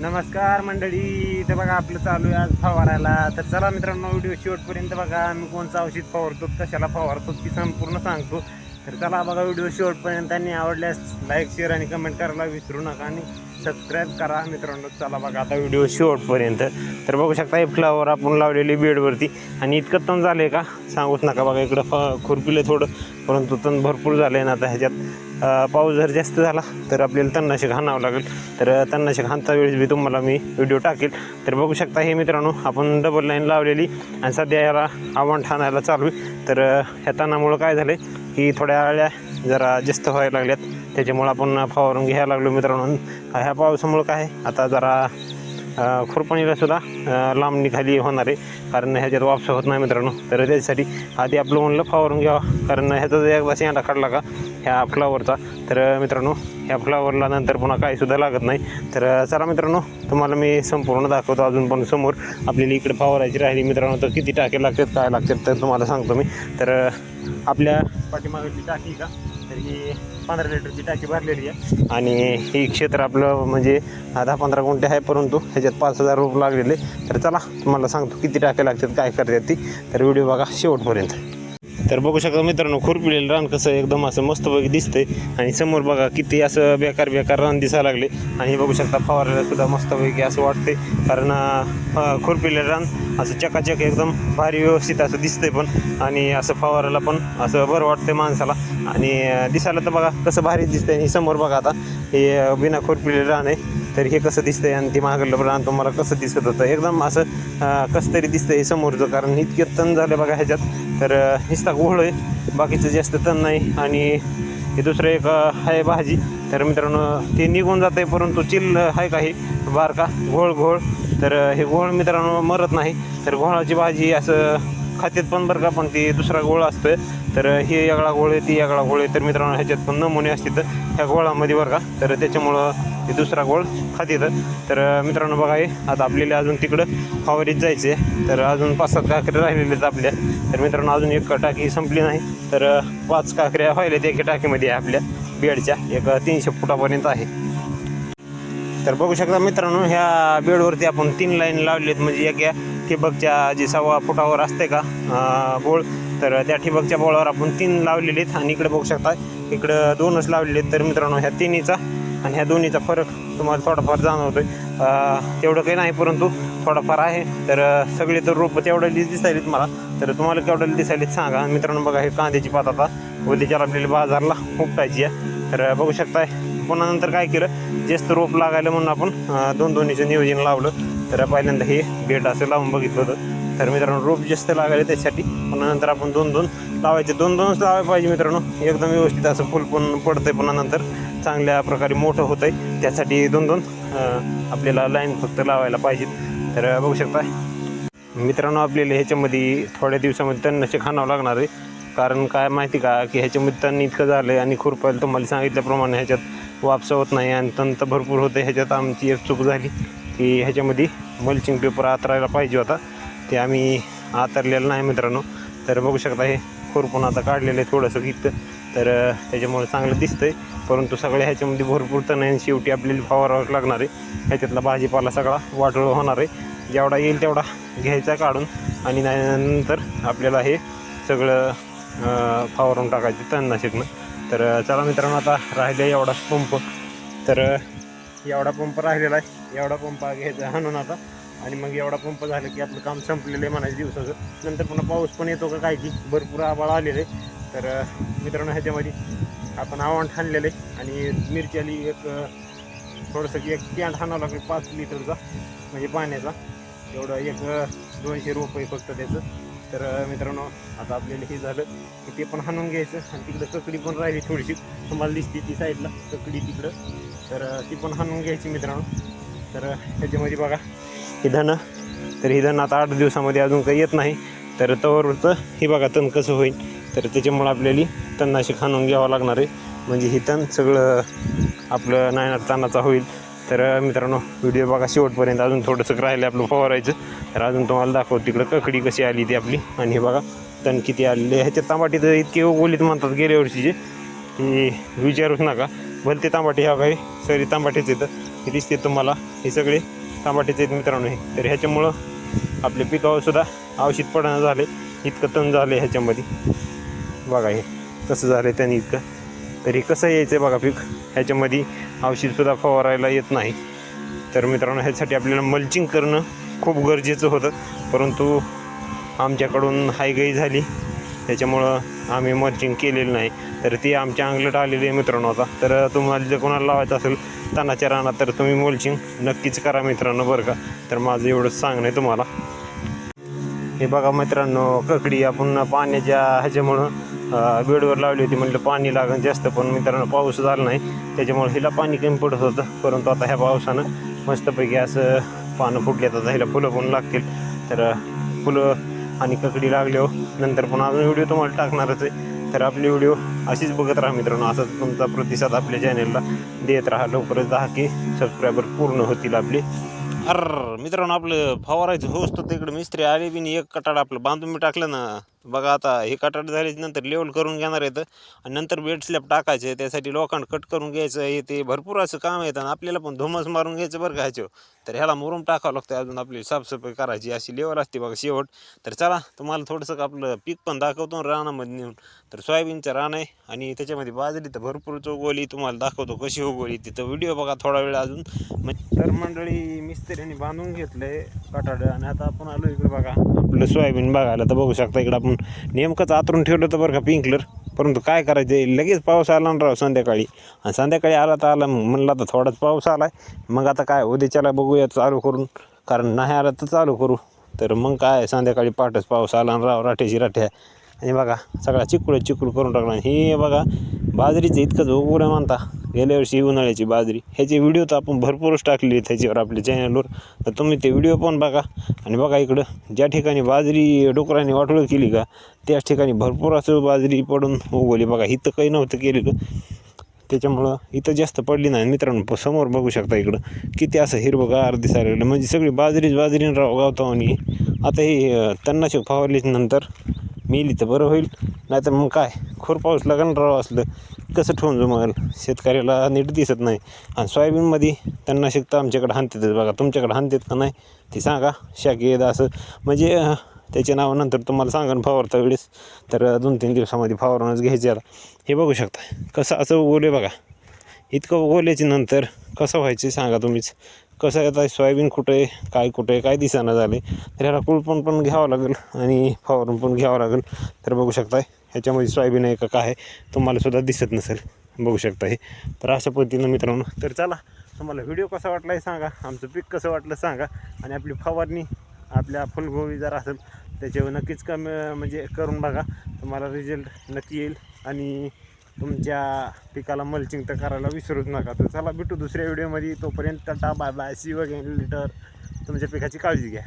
नमस्कार मंडळी. तर बघा आपलं चालू आहे आज फवारायला. तर चला मित्रांनो व्हिडिओ शेवटपर्यंत बघा. आम्ही कोणचं औषध फवारतो कशाला फवारतो ती संपूर्ण सांगतो. तर चला बघा व्हिडिओ शेवटपर्यंत. आणि आवडल्यास लाईक शेअर आणि कमेंट करायला विसरू नका आणि सबस्क्राईब करा मित्रांनो. चला बघा आता व्हिडिओ शेवटपर्यंत. तर बघू शकता हे फ्लावर आपण लावलेली बेडवरती. आणि इतकं तण झालं आहे का? सांगूच नका. बघा इकडं फ खुरपिलं थोडं परंतु तण भरपूर झालं आहे ना आता ह्याच्यात. पाऊस जर जास्त झाला तर आपल्याला तणनाशक हाणावं लागेल. तर तणनाशक हाणता वेळेस बी तुम्हाला मी व्हिडिओ टाकेल. तर बघू शकता हे मित्रांनो आपण डबल लाईन लावलेली. आणि सध्या याला आव्हान ठाणायला चालू तर ह्या तणामुळं काय झालं आहे की थोड्या आळ्या जरा जास्त व्हायला लागल्यात. त्याच्यामुळं आपण फवारून घ्यायला लागलो मित्रांनो. ह्या पावसामुळं काय आहे, आता जरा खुरपणीला सुद्धा लांबणी खाली होणार आहे. कारण ह्याच्यात वापस होत नाही मित्रांनो. तर त्याच्यासाठी आधी आपलं म्हणलं फवारून घ्यावं. कारण ह्याचा जर एकदा शेंडा काढला का? ह्या फ्लावरचा तर मित्रांनो ह्या फ्लावरला नंतर पुन्हा काही सुद्धा लागत नाही. तर चला मित्रांनो तुम्हाला मी संपूर्ण दाखवतो अजून पण समोर. आपल्याला इकडे फवारायची राहिली मित्रांनो तर किती टाके लागतात काय लागतात तर तुम्हाला सांगतो मी. तर आपल्या पाठीमागची टाकी का? तर ही पंधरा लिटरची टाकी भरलेली आहे. आणि हे क्षेत्र आपलं म्हणजे दहा पंधरा गुंठे आहे परंतु ह्याच्यात पाच हजार रुपये लागलेले. तर चला तुम्हाला सांगतो किती टाक्या लागतात काय करतात ती. तर व्हिडिओ बघा शेवटपर्यंत. तर बघू शकता मित्रांनो खुरपिलेलं रान कसं एकदम असं मस्तपैकी दिसतंय. आणि समोर बघा किती असं बेकार बेकार रान दिसायला लागले. आणि हे बघू शकता फवारायला सुद्धा मस्तपैकी असं वाटतंय. कारण खुरपिलेलं रान असं चकाचक एकदम भारी व्यवस्थित असं दिसतंय पण. आणि असं फवारायला पण असं बरं वाटतंय माणसाला. आणि दिसायला तर बघा कसं भारी दिसतंय. आणि समोर बघा आता हे बिना खुरपिलेलं रान आहे. तर हे कसं दिसतंय आणि ते मागलं रान तुम्हाला कसं दिसत होतं. एकदम असं कसं तरी दिसतंय समोरचं. कारण इतके तण झालं बघा ह्याच्यात. तर अं, गोळ घोळ आहे. बाकीचं जास्त तण नाही. आणि हे दुसरं एक आहे भाजी. तर मित्रांनो ते निघून जाते परंतु चिल आहे काही. बारका घोळ घोळ तर हे घोळ मित्रांनो मरत नाही. तर घोळाची भाजी असं खात्यात पण बरं का पण ती दुसरा गोळ असतं तर हे वेगळा गोळ आहे ती वेगळा गोळ आहे. तर मित्रांनो ह्याच्यात पण नमुने असतात ह्या गोळामध्ये बरं का तर त्याच्यामुळं ते दुसरा गोळ खातीत तर मित्रांनो बघा हे आता आपल्याला अजून तिकडं फवारीत जायचं आहे तर अजून पाच सात काकऱ्या राहिलेल्या आहेत आपल्या. तर मित्रांनो अजून एक टाकी संपली नाही. तर पाच काकऱ्या व्हायला एका टाकीमध्ये आहे आपल्या बेडच्या. एक तीनशे फुटापर्यंत आहे. तर बघू शकता मित्रांनो ह्या बेडवरती आपण तीन लाईन लावलेत. म्हणजे एक या ठिबकच्या जे सव्वा फुटावर असते का बोळ तर त्या ठिबकच्या बोळावर आपण तीन लावलेले आहेत आणि इकडे बघू शकता इकडं दोनच लावलेले आहेत. तर मित्रांनो ह्या तिन्हीचा आणि ह्या दोन्हीचा फरक तुम्हाला थोडाफार जाणवतो आहे तेवढं काही नाही परंतु थोडाफार आहे. तर सगळे तर रोपं तेवढं दिसायलीत मला. तर तुम्हाला केवढं दिसायलीत सांगा. मित्रांनो बघा हे कांद्याची पात आता उद्याच्याला आपल्याला बाजारला उपटायची आहे. तर बघू शकताय पुन्हा नंतर काय केलं जास्त रोप लागायला म्हणून आपण दोन दोन्हीचं नियोजन लावलं. तर पहिल्यांदा हे बेट असं लावून बघितलं होतं. तर मित्रांनो रोप जास्त लागायला त्याच्यासाठी पुन्हा नंतर आपण दोन दोन लावायचे. दोन दोनच लावायला पाहिजे मित्रांनो. एकदम व्यवस्थित असं फुल पण पडतंय पुन्हा नंतर. चांगल्या प्रकारे मोठं होतंय. त्यासाठी दोन दोन आपल्याला लाईन फक्त लावायला पाहिजेत. तर बघू शकता. मित्रांनो आपल्याला ह्याच्यामध्ये थोड्या दिवसामध्ये तणनाशक खाणावं लागणार आहे. कारण काय माहिती का की ह्याच्यामध्ये तण इतकं झालं आहे आणि खुरपायला तुम्हाला सांगितल्याप्रमाणे ह्याच्यात वापसा होत नाही आणि तण तर भरपूर होतं ह्याच्यात आमची एक चूक झाली. की ह्याच्यामध्ये मल्चिंग पेपर आतरायला पाहिजे होता. ते आम्ही आतरलेलं नाही मित्रांनो. तर बघू शकता हे खुरपून आता काढलेलं आहे थोडंसं इथं तर त्याच्यामुळे चांगलं दिसतंय. परंतु सगळ्या ह्याच्यामध्ये भरपूर तण आहे आणि शेवटी आपल्याला फवारावं लागणार आहे. ह्याच्यातला भाजीपाला सगळा वाटोळ होणार आहे. जेवढा येईल तेवढा घ्यायचा काढून आणि नंतर आपल्याला हे सगळं फवारून टाकायचं तणनाशकनं. तर चला मित्रांनो आता राहिले एवढा पंप तर एवढा पंप राहिलेला आहे. एवढा पंप घ्यायचा हाणून आता. आणि मग एवढा पंप झालं की आपलं काम संपलेलं आहे म्हणायचं दिवसाचं. नंतर पुन्हा पाऊस पण येतो का काय की भरपूर आबाळ आहे. तर मित्रांनो ह्याच्यामध्ये आपण आव्हान ठाणलेलं आहे. आणि मिरच्याली एक थोडंसं की एक कॅन्ट हाणावं लागेल पाच लिटरचा म्हणजे पाण्याचा. एवढं एक दोनशे रुपये फक्त त्याचं. तर मित्रांनो आता आपल्याला हे झालं की ते पण हाणून घ्यायचं. आणि तिकडं ककडी पण राहिली थोडीशी. तुम्हाला दिसते ती साईडला ककडी तिकडं. तर ती पण हाणून घ्यायची मित्रांनो. तर ह्याच्यामध्ये बघा ही धनं. तर ही धन आता आठ दिवसामध्ये अजून काही येत नाही. तर तवरचं हे बघा तण कसं होईल. तर त्याच्यामुळं आपल्याला तणनाशक हाणून घ्यावं लागणार आहे. म्हणजे ही तण सगळं आपलं नायनाट तानाचा होईल. तर मित्रांनो व्हिडिओ बघा शेवटपर्यंत. अजून थोडंसं राहिलं आपलं फवारायचं. तर अजून तुम्हाला दाखवतो तिकडं ककडी कशी आली ती आपली. आणि हे बघा तण किती आलेले ह्याच्या तांबाटी तर इतके ओलीत म्हणतात गेल्या वर्षीचे. की विचारूच नका. भलते तांबाटी ह्या काही सरी तांबाटीच येतं हे दिसते तुम्हाला. हे सगळे टमाट्याचे आहेत मित्रांनो हे. तर ह्याच्यामुळं आपले पिकावरसुद्धा औषध पडणं झाले. इतकं तण झाले ह्याच्यामध्ये. बघा हे कसं झालं आहे त्याने इतकं. तरी कसं यायचं आहे बघा पीक? ह्याच्यामध्ये औषधसुद्धा फवारायला येत नाही. तर मित्रांनो ह्यासाठी आपल्याला मल्चिंग करणं खूप गरजेचं होतं. परंतु आमच्याकडून हायगाई झाली. त्याच्यामुळं आम्ही मल्चिंग केलेलं नाही. तर ती आमच्या अंगलट आलेली आहे मित्रांनो आता. तर तुम्हाला जर कोणाला लावायचं असेल तानाच्या रानात तर तुम्ही मल्चिंग नक्कीच करा मित्रांनो बरं का. तर माझं एवढंच सांगणं आहे तुम्हाला. हे बघा मित्रांनो ककडी आपण पाण्याच्या ह्याच्यामुळं वेळेवर बेडवर लावली होती. म्हटलं पाणी लागण जास्त पण मित्रांनो पाऊस झाला नाही. त्याच्यामुळे हिला पाणी कमी पडत होतं. परंतु आता ह्या पावसानं मस्तपैकी असं पानं फुटले तर हिला फुलं पण लागतील. तर फुलं आणि ककडी लागल्यावर हो. नंतर पण अजून व्हिडिओ तुम्हाला टाकणारच आहे. तर आपली व्हिडिओ अशीच बघत राहा मित्रांनो. असाच तुमचा प्रतिसाद आपल्या चॅनेलला देत राहा. लवकरच दहा की सबस्क्रायबर पूर्ण होतील आपले. अर मित्रांनो आपलं फवारायचं होस तर तिकडे. मिस्त्री आले बी एक कटाड आपलं बांधून मी टाकलं ना. बघा आता हे कटाट झाल्याच्यानंतर लेवल करून घेणार येतं आणि नंतर बेड स्लॅब टाकायचे त्यासाठी लोखंड कट करून घ्यायचं हे ते भरपूर असं काम येतं आणि आपल्याला पण धुमस मारून घ्यायचं बरं घ्यायचं तर ह्याला मुरूम टाकावं लागतं अजून आपली साफसफाई करायची अशी लेवल असते बघा शेवट. तर चला तुम्हाला थोडंसं आपलं पीक पण दाखवतो रानामध्ये नेऊन. तर सोयाबीनचं रान आहे आणि त्याच्यामध्ये बाजरी तर भरपूर चौगोली तुम्हाला दाखवतो कशी उगवली तिथं व्हिडिओ बघा थोडा वेळ अजून. तर मंडळी मिस्त्रीने बांधून आहे कटाड. आणि आता आपण आलो इकडे बघा. आपलं सोयाबीन बघायला तर बघू शकता इकडं आपण. नेमकंच आतरून ठेवलं तर बरं का पिंकलर. परंतु काय करायचं लगेच पाऊस आला ना राव संध्याकाळी. आणि संध्याकाळी आला तर आला मग तर थोडाच पाऊस आला मग आता काय उद्याच्याला बघूया चालू करून. कारण नाही आला तर चालू करू. तर मग काय संध्याकाळी पाठच पाऊस आला ना राव राठ्याची राठ्या. आणि बघा सगळा चिकूळ चिकूळ करून टाकला. हे बघा बाजरीचं इतकंच उघडं मानता. गेल्या वर्षी उन्हाळ्याची बाजरी. ह्याचे व्हिडिओ तर आपण भरपूरच टाकले त्याच्यावर आपल्या चॅनलवर तर तुम्ही ते व्हिडिओ पण बघा. आणि बघा इकडं ज्या ठिकाणी बाजरी डोकराने वाटोळं केली का त्याच ठिकाणी भरपूर असं बाजरी पडून उगवली. बघा इथं काही नव्हतं केलेलं. त्याच्यामुळं इथं जास्त पडली नाही. मित्रांनो समोर बघू शकता इकडं. किती असं हिरवंगार दिसायला लागलं. म्हणजे सगळी बाजरीच बाजरीने राव गावतो आणि आता हे तन्नाशक फवारलीच नंतर. मेली तर बरं होईल. नाहीतर मग काय? खोर पाऊस लागण राव असलं. कसं ठेवून जमल शेतकऱ्याला नीट दिसत नाही. आणि सोयाबीनमध्ये त्यांना शिकता आमच्याकडे हाणतातच बघा. तुमच्याकडे हाणतात का नाही? ते सांगा. शाकेद असं. म्हणजे त्याच्या नावानंतर तुम्हाला सांगा ना फवारता वेळेस. तर दोन तीन दिवसामध्ये फवारूनच घ्यायचे आता हे बघू शकता. कसं असं ओले बघा. इतकं ओल्याच्या नंतर कसं व्हायचं सांगा तुम्हीच. कसं आहे आता सोयाबीन कुठं आहे काय कुठं आहे काय दिसाना झाले. तर ह्याला कुळपण पण घ्यावं लागेल आणि फवारून पण घ्यावं लागेल. तर बघू शकताय ह्याच्यामध्ये सोयाबीन आहे का काय आहे तुम्हाला सुद्धा दिसत नसेल. बघू शकता हे तर अशा पद्धतीनं मित्रांनो तर चला तुम्हाला व्हिडिओ कसा वाटला आहे सांगा आमचं पीक कसं वाटलं सांगा आणि आपली फवारणी आपल्या फुलगोबी जर असेल त्याच्यावर नक्कीच कमी म्हणजे करून बघा तुम्हाला रिझल्ट नक्की येईल. आणि तुमच्या पिकाला मल्चिंग तर करायला विसरूच नका. तर चला भेटू दुसऱ्या व्हिडिओमध्ये तोपर्यंत टाटा बाय बाय सी वगैरे लिटर तुमच्या पिकाची काळजी घ्या.